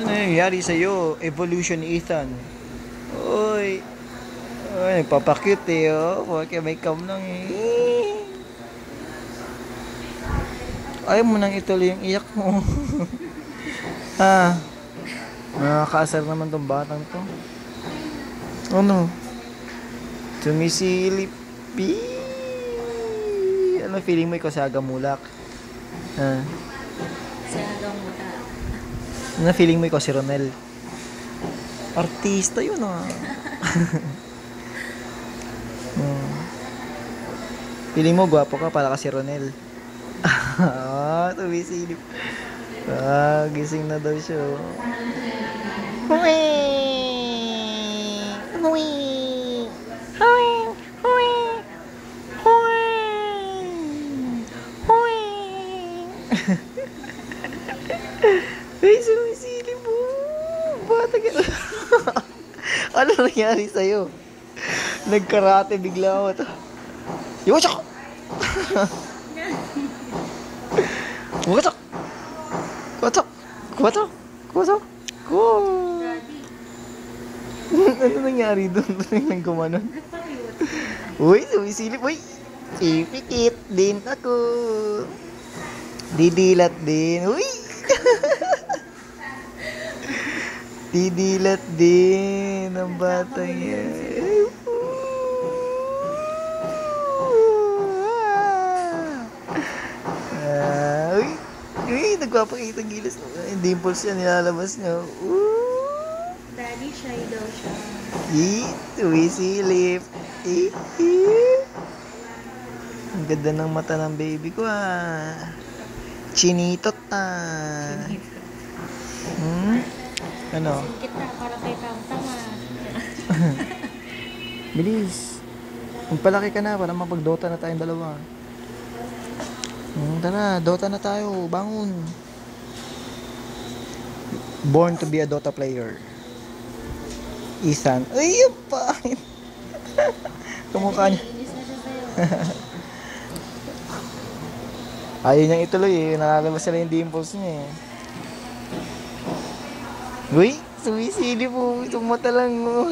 Ano nangyayari sa'yo? Evolution Ethan. Uy. Uy, nagpapakute eh, oh. Porque may cam lang eh. Ayaw mo nang ituloy yung iyak mo. ha? Nakakaasar naman tong batang to. Ano? Tumisilip. Pi- Ano feeling mo ikaw sa agamulak? Ha? Ano feeling mo ikaw si Ronel? Artista yun ah. Hmm. Feeling mo gwapo ka para ka si Ronel. ah, tumisilip. Ah, gising na daw siya. oh. Hui! Hui! Hui! Hui! Hui! Hui! Na. ano nangyari sa'yo? Nagkarate bigla ako. Yosok! Wasak! Wasak! Wasak! Wasak! Ko! ano nangyari doon? Nang gumanon? Uy, sumisilip. Uy! Ipikit din ako. Didilat din. Uy! Didilat din ang bata yan. Ah, uy, uy, nagpapakita gilas. Yung dimples niya, nilalabas niya. Daddy, shy daw siya. i, tumisilip. I, i. Ang ganda ng mata ng baby ko ah. Chinitot ah. Hmm? Ano? Singkit na, para kay Tamtama. Bilis. Magpalaki ka na para mapag-Dota na tayong dalawa. Hmm, tara, Dota na tayo. Bangon. Born to be a Dota player. Ethan. Ay, yung pangit. Kamukha niya. Ayaw niyang ituloy eh. Nakalabas sila yung dimples niya eh. Uy, sumisilip po. Isang mata lang. oh.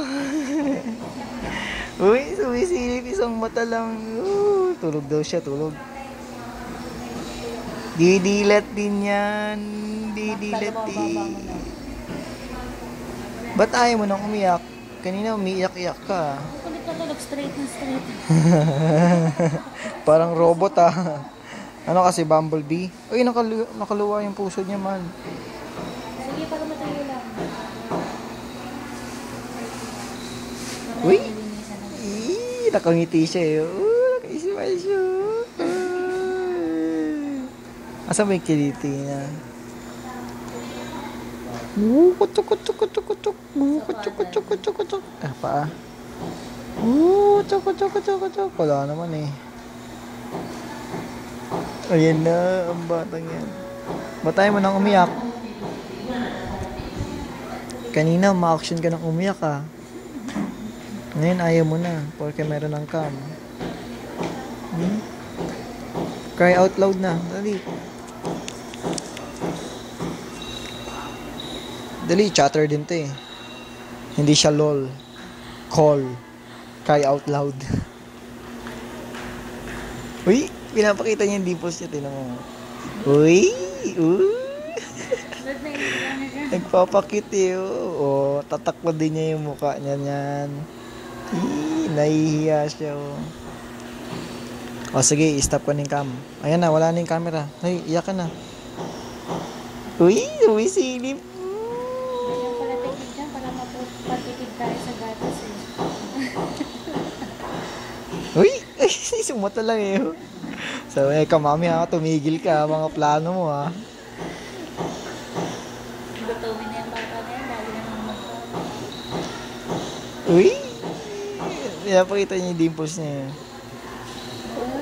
Uy, sumisilip. Isang mata lang. Uh, tulog daw siya, tulog. Didilat din yan. Didilat din. Ba't ayaw mo nang umiyak? Kanina umiiyak-iyak ka. Kulit na tulog, straight na straight. Parang robot ah. Ano kasi, Bumblebee? Uy, nakalu nakaluwa yung puso niya, man. Sige, para matayo lang. Uy! Ih, nakangiti siya eh. Uh, nakaismile siya. Ah. Asa yung kiliti niya? Uh, kutuk, kutuk, kutuk, kutuk. Uh, kutuk, kutuk, kutuk, kutuk. Ah, paa. Uh, kutuk, kutuk, kutuk, kutuk. Wala naman eh. Ayan na, ang batang yan. Ba't tayo mo nang umiyak? Kanina, ma-action ka nang umiyak ah. Ngayon, ayaw mo na. Porque meron ng cam. Hmm? Cry out loud na. Dali. Dali, chatter din to eh. Hindi siya lol. Call. Cry out loud. Uy, pinapakita niya yung dimples niya. Tinan mo. Uy! Uy! Nagpapakit eh. Oh, oh tatakbo din niya yung mukha niya niyan. Ih, nahihiya siya oh. O sige, stop ko na yung cam. Ayan na, wala na yung camera. Ay, iyak ka na. Uy, sumisilip. Yung pala technique dyan, para mapatipid tayo sa gatas eh. Uy, sumata lang eh. oh. So, eh, kamami ha, tumigil ka, mga plano mo ha. Gutumin na yung bata na yan, lagi na magpapalala. Uy! Pinapakita niya yung dimples niya.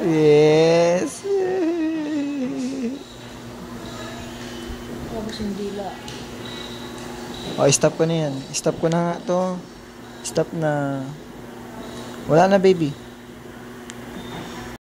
Yes! Tapos yung dila. O, stop ko na yan. Stop ko na nga to. Stop na. Wala na, baby.